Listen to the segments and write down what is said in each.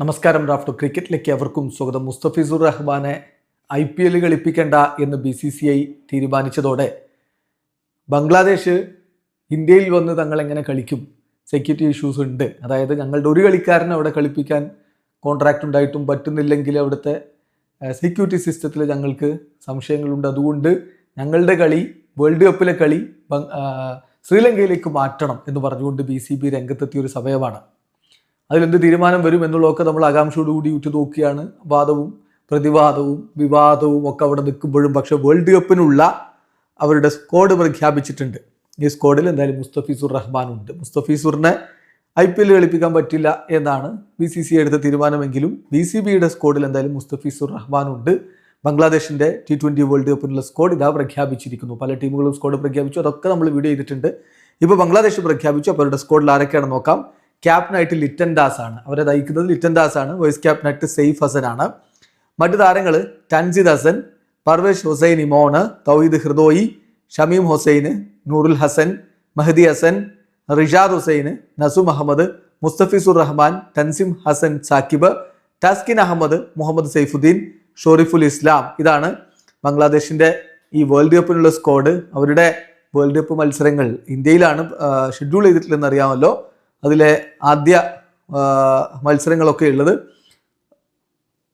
നമസ്കാരം ഡ്രാഫ്റ്റ് ക്രിക്കറ്റിലേക്ക് അവർക്കും സ്വാഗതം. മുസ്തഫിസുർ റഹ്മാനെ ഐ പി എൽ കളിപ്പിക്കേണ്ട എന്ന് ബി സി സി ഐ തീരുമാനിച്ചതോടെ ബംഗ്ലാദേശ് ഇന്ത്യയിൽ വന്ന് തങ്ങൾ എങ്ങനെ കളിക്കും? സെക്യൂരിറ്റി ഇഷ്യൂസ് ഉണ്ട്. അതായത് ഞങ്ങളുടെ ഒരു കളിക്കാരനെ അവിടെ കളിപ്പിക്കാൻ കോൺട്രാക്റ്റ് ഉണ്ടായിട്ടും പറ്റുന്നില്ലെങ്കിൽ അവിടുത്തെ സെക്യൂരിറ്റി സിസ്റ്റത്തിൽ ഞങ്ങൾക്ക് സംശയങ്ങളുണ്ട്. അതുകൊണ്ട് ഞങ്ങളുടെ കളി വേൾഡ് കപ്പിലെ കളി ശ്രീലങ്കയിലേക്ക് മാറ്റണം എന്ന് പറഞ്ഞുകൊണ്ട് ബി സി ബി രംഗത്തെത്തിയ ഒരു സമയമാണ്. അതിലെന്ത് തീരുമാനം വരും എന്നുള്ളതൊക്കെ നമ്മൾ ആകാംക്ഷയോടുകൂടി ഉറ്റുനോക്കിയാണ്. വാദവും പ്രതിവാദവും വിവാദവും ഒക്കെ അവിടെ നിൽക്കുമ്പോഴും പക്ഷേ വേൾഡ് കപ്പിനുള്ള അവരുടെ സ്കോഡ് പ്രഖ്യാപിച്ചിട്ടുണ്ട്. ഈ സ്കോഡിൽ എന്തായാലും മുസ്തഫീസുർ റഹ്മാൻ ഉണ്ട്. മുസ്തഫീസുറിനെ ഐ പി എൽ കളിപ്പിക്കാൻ പറ്റില്ല എന്നാണ് ബി സി സി എടുത്ത തീരുമാനമെങ്കിലും ബി സി ബിയുടെ സ്ക്വാഡിൽ എന്തായാലും മുസ്തഫീസുർ റഹ്മാൻ ഉണ്ട്. ബംഗ്ലാദേശിന്റെ ടി ട്വന്റി വേൾഡ് കപ്പിനുള്ള സ്കോഡ് ഇതാ പ്രഖ്യാപിച്ചിരിക്കുന്നു. പല ടീമുകളും സ്കോഡ് പ്രഖ്യാപിച്ചു. അതൊക്കെ നമ്മൾ വീഡിയോ ചെയ്തിട്ടുണ്ട്. ഇപ്പോൾ ബംഗ്ലാദേശ് പ്രഖ്യാപിച്ചു. അപ്പോൾ അവരുടെ സ്കോഡിൽ ആരൊക്കെയാണ് നോക്കാം. ക്യാപ്റ്റനായിട്ട് ലിറ്റൻ ദാസ് ആണ്. അവരെ നയിക്കുന്നത് ലിറ്റൻ ദാസ് ആണ്. വൈസ് ക്യാപ്റ്റനായിട്ട് സെയ്ഫ് ഹസൻ ആണ്. മറ്റു താരങ്ങൾ ടൻസിദ് ഹസൻ പർവേഷ് ഹുസൈൻ ഇമോണ് തൗഹീദ് ഹൃദോയി ഷമീം ഹുസൈൻ നൂറുൽ ഹസൻ മഹദി ഹസൻ റിഷാദ് ഹുസൈൻ നസു മുഹമ്മദ് മുസ്തഫിസുർ റഹ്മാൻ തൻസിം ഹസൻ സാക്കിബ് ടാസ്കിൻ അഹമ്മദ് മുഹമ്മദ് സൈഫുദ്ദീൻ ഷോറിഫുൽ ഇസ്ലാം ഇതാണ് ബംഗ്ലാദേശിന്റെ ഈ വേൾഡ് കപ്പിനുള്ള സ്ക്വാഡ് അവരുടെ വേൾഡ് കപ്പ് മത്സരങ്ങൾ. ഇന്ത്യയിലാണ് ഷെഡ്യൂൾ ചെയ്തിട്ടുള്ളതെന്ന് അറിയാമല്ലോ. അതിലെ ആദ്യ മത്സരങ്ങളൊക്കെ ഉള്ളത്.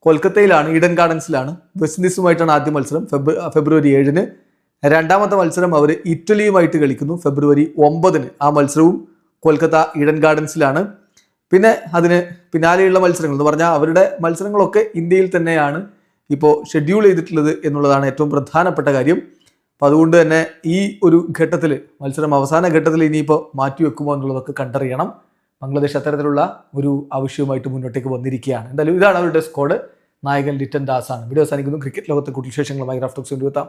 കൊൽക്കത്തയിലാണ് ഈഡൻ ഗാർഡൻസിലാണ്. വെസ്റ്റ് ഇൻഡീസുമായിട്ടാണ് ആദ്യ മത്സരം ഫെബ്രു ഫെബ്രുവരി ഏഴിന്. രണ്ടാമത്തെ മത്സരം അവർ ഇറ്റലിയുമായിട്ട് കളിക്കുന്നു ഫെബ്രുവരി ഒമ്പതിന്. ആ മത്സരവും കൊൽക്കത്ത ഈഡൻ ഗാർഡൻസിലാണ്. പിന്നെ അതിന് പിന്നാലെയുള്ള മത്സരങ്ങൾ എന്ന് പറഞ്ഞാൽ അവരുടെ മത്സരങ്ങളൊക്കെ ഇന്ത്യയിൽ തന്നെയാണ് ഇപ്പോൾ ഷെഡ്യൂൾ ചെയ്തിട്ടുള്ളത് എന്നുള്ളതാണ് ഏറ്റവും പ്രധാനപ്പെട്ട കാര്യം. അപ്പോൾ അതുകൊണ്ട് തന്നെ ഈ ഒരു ഘട്ടത്തിൽ മത്സരം അവസാന ഘട്ടത്തിൽ ഇനിയിപ്പോൾ മാറ്റിവെക്കുമോ എന്നുള്ളതൊക്കെ കണ്ടറിയണം. ബംഗ്ലാദേശ് അത്തരത്തിലുള്ള ഒരു ആവശ്യവുമായിട്ട് മുന്നോട്ടേക്ക് വന്നിരിക്കുകയാണ്. എന്തായാലും ഇതാണ് അവരുടെ സ്കോഡ് നായകൻ ലിറ്റൻ ദാസാണ്. വീഡിയോ അവസാനിക്കുന്നു. ക്രിക്കറ്റ് ലോകത്തെ കൂടുതൽ വിശേഷങ്ങളുമായി റാഫ്റ്റോക്സ് കൊണ്ടുവെത്താം